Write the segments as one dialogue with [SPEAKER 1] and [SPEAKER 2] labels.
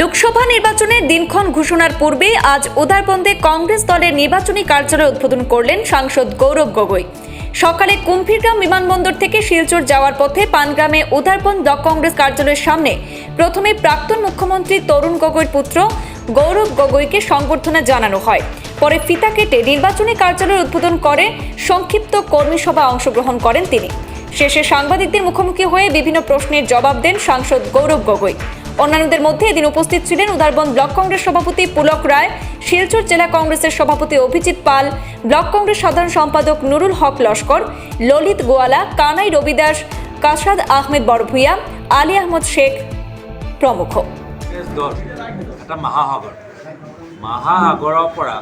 [SPEAKER 1] লোকসভা নির্বাচনের দিনক্ষণ ঘোষণার পূর্বে আজ উদারবন্দে কংগ্রেস দলের নির্বাচনী কার্যালয় উদ্বোধন করলেন সাংসদ গৌরব গগৈ। সকালে কুম্ভীরগ্রাম বিমানবন্দর থেকে শিলচর যাওয়ার পথে পানগ্রামে উদারবন্দ ব্লক কংগ্রেস কার্যালয়ের সামনে প্রথমে প্রাক্তন মুখ্যমন্ত্রী তরুণ গগৈর পুত্র গৌরব গগৈকে সংবর্ধনা জানানো হয়। পরে ফিতা কেটে নির্বাচনী কার্যালয় উদ্বোধন করে সংক্ষিপ্ত কর্মী সভা অংশগ্রহণ করেন তিনি। শেষে সাংবাদিকদের মুখোমুখি হয়ে বিভিন্ন প্রশ্নের জবাব দেন সাংসদ গৌরব গগৈ। অন্যান্যদের মধ্যে এদিন উপস্থিত ছিলেন উদারবন্দ ব্লক কংগ্রেস সভাপতি পুলক রায়, শিলচর জেলা কংগ্রেসের সভাপতি অভিজিৎ পাল, ব্লক কংগ্রেস সাধারণ সম্পাদক নুরুল হক লস্কর, ললিত গোয়ালা, কানাই রবিদাস, কাসাদ আহমেদ বড়ভূয়া আলী আহমদ শেখ প্রমুখ।
[SPEAKER 2] এটা মহাসাগৰ মহাসাগৰৰ পৰা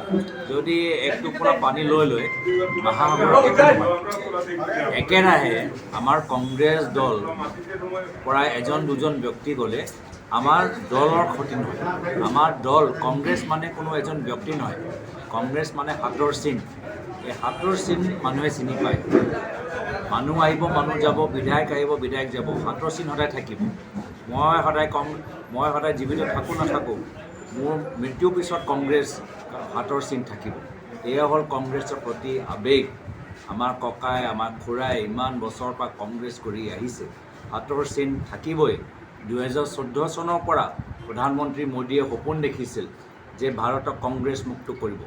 [SPEAKER 2] যদি এক টোপোলা পানী লৈ লৈ নহয় একেৰাহে আমাৰ কংগ্ৰেছ দল পৰা এজন দুজন ব্যক্তি গ'লে আমাৰ দলৰ ক্ষতি নহয় আমাৰ দল কংগ্ৰেছ মানে কোনো এজন ব্যক্তি নহয় কংগ্ৰেছ মানে হাতৰ চিন এই হাতৰ চিন মানুহে চিনি পায়। মানুহ আহিব মানুহ যাব, বিধায়ক আহিব, বিধায়ক যাব। হাতৰ চিন সদায় থাকিব। মই সদায় কম মই সদায় জীৱিত থাকোঁ, নাথাকোঁ। মোৰ মৃত্যুৰ পিছত কংগ্ৰেছ হাতৰ চিন থাকিব। এয়া হ'ল কংগ্ৰেছৰ প্ৰতি আৱেগ। আমাৰ ককাই, আমাৰ খুৰাই ইমান বছৰৰ পৰা কংগ্ৰেছ কৰি আহিছে। হাতৰ চিন থাকিবই। দুহেজাৰ চৈধ্য চনৰ পৰা প্ৰধানমন্ত্ৰী মোদীয়ে সপোন দেখিছিল যে ভাৰতক কংগ্ৰেছ মুক্ত কৰিব।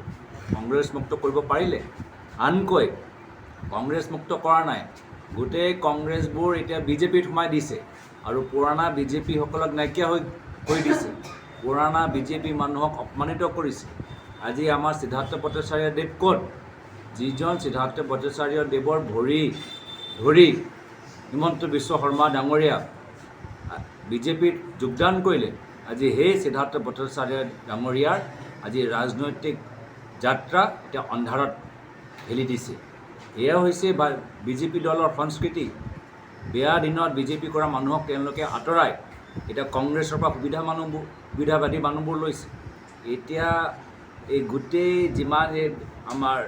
[SPEAKER 2] কংগ্ৰেছ মুক্ত কৰিব পাৰিলে? আনকৈ কংগ্ৰেছ মুক্ত কৰা নাই। গোটেই কংগ্ৰেছবোৰ এতিয়া বিজেপিত সোমাই দিছে আৰু পুৰণা বিজেপিসকলক নাইকিয়া হৈ, কৰি দিছে। পুৰণা বিজেপি মানুহক অপমানিত কৰিছে। আজি আমাৰ সিদ্ধাৰ্থ ভট্টাচাৰ্য দেৱ ক'ত? যিজন সিদ্ধাৰ্থ ভট্টাচাৰ্য দেৱৰ ভৰি ধৰি হিমন্ত বিশ্ব শৰ্মা ডাঙৰীয়া। বিজেপিত যোগদান কৰিলে। আজি সেই সিদ্ধাৰ্থ ভট্টাচাৰ্য ডাঙৰীয়াৰ আজি ৰাজনৈতিক যাত্ৰা এতিয়া অন্ধাৰত ঠেলি দিছে। এয়া হৈছে বা- বিজেপি দলৰ সংস্কৃতি। বেয়া দিনত বিজেপি কৰা মানুহক তেওঁলোকে আঁতৰাই এতিয়া কংগ্ৰেছৰ পৰা সুবিধা মানুহবোৰ সুবিধাবাদী মানুহবোৰ লৈছে। এতিয়া এই গোটেই যিমান এই আমাৰ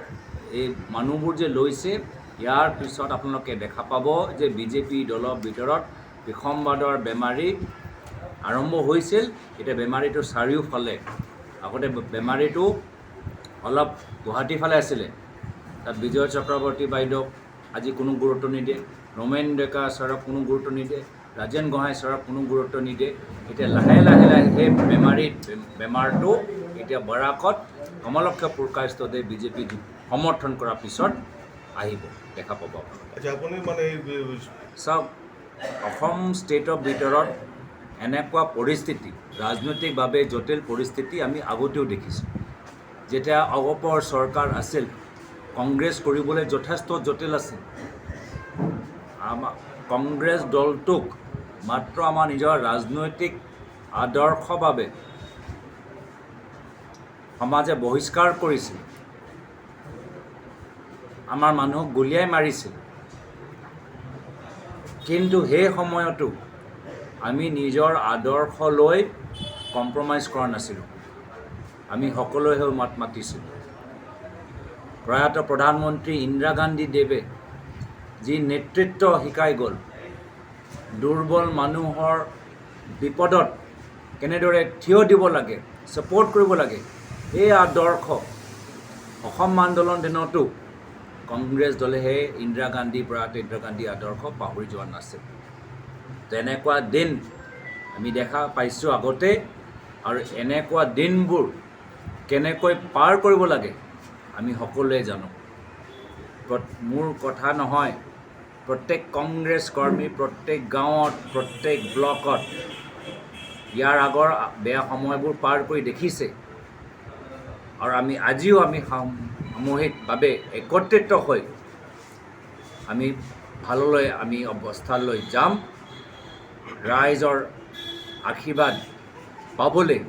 [SPEAKER 2] এই মানুহবোৰ যে লৈছে, ইয়াৰ পিছত আপোনালোকে দেখা পাব যে বিজেপি দলৰ ভিতৰত বিসম্বাদৰ বেমাৰী আৰম্ভ হৈছিল। এতিয়া বেমাৰীটো চাৰিওফালে আগতে বেমাৰীটো অলপ গুৱাহাটীৰ ফালে আছিলে। তাত বিজয় চক্ৰৱৰ্তী বাইদেউক আজি কোনো গুৰুত্ব নিদিয়ে ৰমেন ডেকা ছাৰক কোনো গুৰুত্ব নিদিয়ে ৰাজেন গোহাঁই ছাৰক কোনো গুৰুত্ব নিদিয়ে। এতিয়া লাহে লাহে লাহে সেই বেমাৰীত বেমাৰটো এতিয়া বৰাকত কমলক্ষ পুৰকাষ্টদেৱ বিজেপি সমৰ্থন কৰাৰ পিছত আহিব দেখা পাব
[SPEAKER 3] আচ্ছা আপুনি মানে
[SPEAKER 2] চাওক অসম ষ্টেটৰ ভিতৰত এনেকুৱা পৰিস্থিতি, ৰাজনৈতিকভাৱে জটিল পৰিস্থিতি আমি আগতেও দেখিছোঁ। যেতিয়া অগপৰ চৰকাৰ আছিল, কংগ্ৰেছ কৰিবলৈ যথেষ্ট জটিল আছিল। আমাৰ কংগ্ৰেছ দলটোক মাত্ৰ আমাৰ নিজৰ ৰাজনৈতিক আদৰ্শৰ বাবে সমাজে বহিষ্কাৰ কৰিছিল। আমাৰ মানুহক গুলীয়াই মাৰিছিল। কিন্তু সেই সময়তো আমি নিজৰ আদৰ্শ লৈ কম্প্ৰমাইজ কৰা নাছিলোঁ। আমি সকলোৱে মাত মাতিছিলোঁ। প্ৰয়াত প্ৰধানমন্ত্ৰী ইন্দিৰা গান্ধী দেৱে যি নেতৃত্ব শিকাই গ'ল দুৰ্বল মানুহৰ বিপদত কেনেদৰে থিয় দিব লাগে ছাপৰ্ট কৰিব লাগে এই আদৰ্শ অসম আন্দোলন দিনতো কংগ্ৰেছ দলেহে ইন্দিৰা গান্ধী প্ৰয়াত ইন্দিৰা গান্ধী আদৰ্শ পাহৰি যোৱা নাছিল। তেনেকুৱা দিন আমি দেখা পাইছোঁ আগতে আৰু এনেকুৱা দিনবোৰ কেনেকৈ পাৰ কৰিব লাগে আমি সকলোৱে জানো। প্ৰ- মোৰ কথা নহয়, প্ৰত্যেক কংগ্ৰেছ কৰ্মী, প্ৰত্যেক গাঁৱত, প্ৰত্যেক ব্লকত ইয়াৰ আগৰ বেয়া সময়বোৰ পাৰ কৰি দেখিছে। আৰু আমি আজিও আমি সামূহিকভাৱে একত্ৰিত হৈ আমি ভাললৈ আমি অৱস্থালৈ যাম। ৰাইজৰ আশীৰ্বাদ পাবলৈ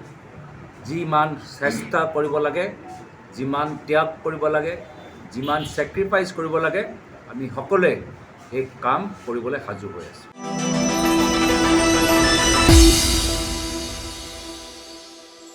[SPEAKER 2] যিমান চেষ্টা কৰিব লাগে, যিমান ত্যাগ কৰিব লাগে, যিমান ছেক্ৰিফাইচ কৰিব লাগে, আমি সকলোৱে সেই কাম কৰিবলৈ সাজু হৈ আছোঁ।